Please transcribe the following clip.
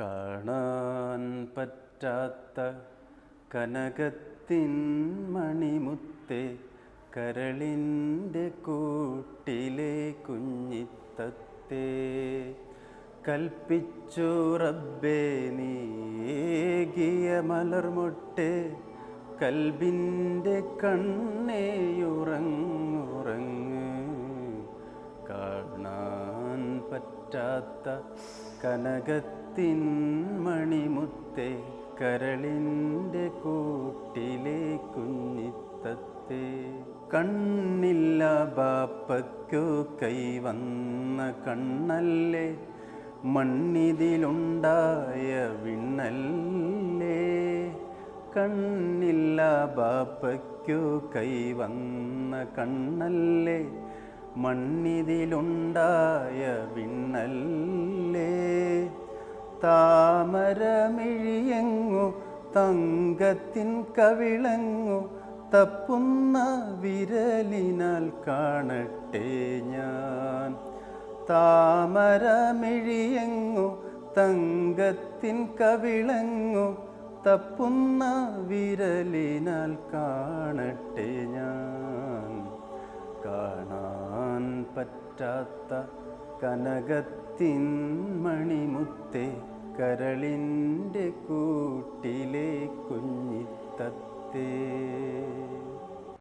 കാണാൻ പറ്റാത്ത കനകത്തിൻ മണിമുത്തെ കരളിന്റെ കൂട്ടിലെ കുഞ്ഞിത്തത്തേ. കൽപ്പിച്ചു റബ്ബേ നീകിയ മലർമുട്ടെ കൽബിന്റെ കണ്ണേയുറങ്ങുറങ്ങ് പറ്റാത്ത കനകത്തിൻ മണിമുത്തെ കരളിന്റെ കൂട്ടിലെ കുഞ്ഞിത്തത്തെ. കണ്ണില്ല ബാപ്പയ്ക്കു കൈവന്ന കണ്ണല്ലേ മണ്ണിതിലുണ്ടായ വിണ്ണല്ലേ. കണ്ണില്ല ബാപ്പയ്ക്കു കൈവന്ന കണ്ണല്ലേ മണ്ണിതിലുണ്ടായ വിണ്ണല്ലേ? താമരമിഴിയങ്ങു തങ്കത്തിൻ കവിളങ്ങു തപ്പുന്ന വിരലിനാൽ കാണട്ടെ ഞാൻ. താമരമിഴിയങ്ങു തങ്കത്തിൻ കവിളങ്ങു തപ്പുന്ന വിരലിനാൽ കാണട്ടെ പറ്റാത്ത കനകത്തിൻ മണിമുത്തെ കരളിന്റെ കൂട്ടിലെ കുഞ്ഞിത്തത്തേ.